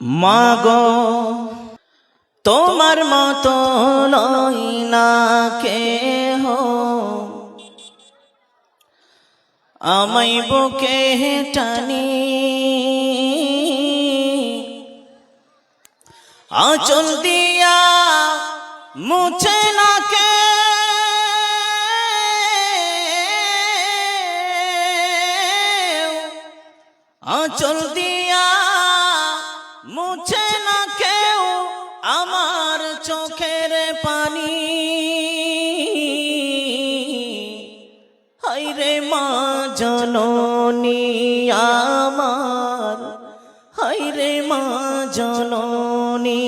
মাগো, তোমার মতো নই না কে হো আমাই বুকে টানি। আচল দিয়া মুছে না কে আচল দিয়া পানি। হাইরে মা জননী আমার হাইরে মা জননী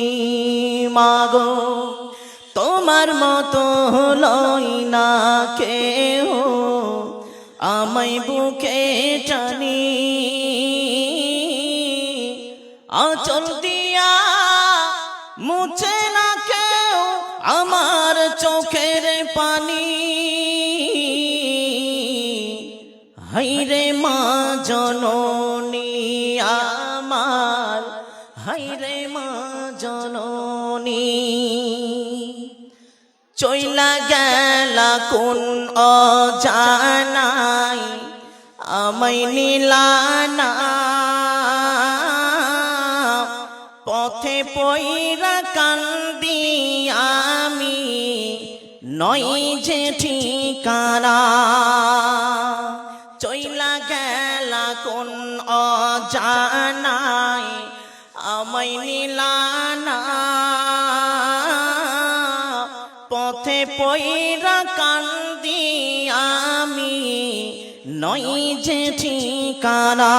মাগো, তোমার মতো লই না কেউ আমায় বুকে টানি। আচল দিয়া মুছে না আমার চোখের পানি। হাইরে মা জননী আমার হাইরে মা জননী। চইলা গেলা কোন অজানাই, আমায় নিলানা পথে পইরা কান্দি নই যে ঠিকানা। চইলা গেলা কোন অজানাই আমায় নিলানা পথে পইরা কান্দি আমি নই যে ঠিকানা।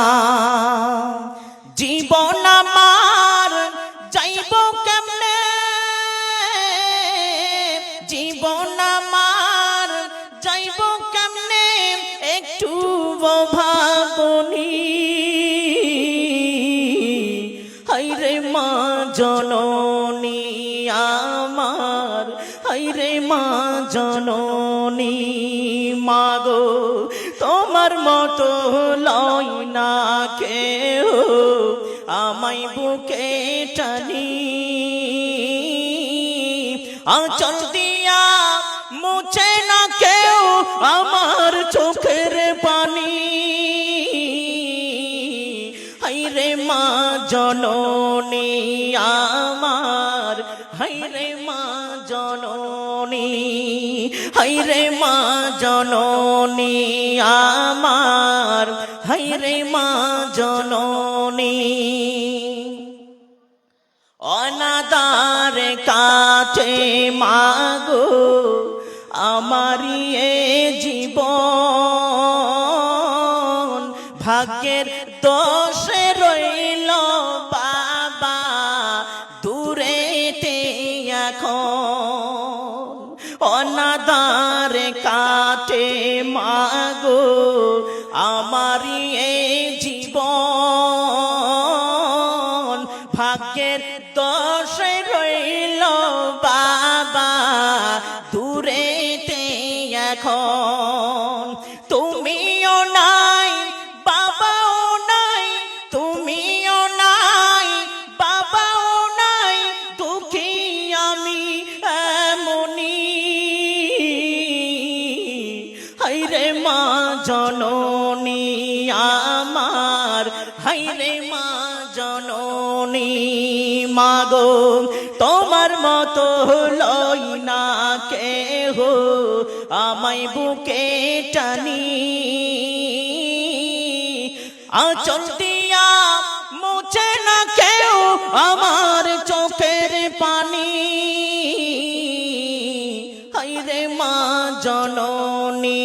জীবন ভাবনি হাইরে মা জননী আমার হাইরে মা জননী মাগো, তোমার মতো লয় না কেউ আমায় বুকে টানি। আচল দিয়া মুছে না কেউ আমার চোখের পানি। হাইরে মা জননী আমার হাইরে মা জননী হাইরে মা জননী আমার হাইরে মা জননী। অনাদার কাছে মাগো আমারি এ জীবন, ভাগ্যের দোষে রইল বাবা, দূরেতে এখন। অনাদার কাটে মাগো আমারি এ জীবন, ভাগ্যের দোষে রইল বাবা এখন। তুমিও নাই, বাবাও নাই, তুমিও নাই, বাবাও নাই, দুঃখী আমি এমনি হাইরে মা জননী আমার, হাইরে মা জননী মাগো তোমার মতো লই না কেহ। আমায় বুকে টানি। আচল দিয়া মুছে না কেউ আমার চোখের পানি। হাইরে মা জননী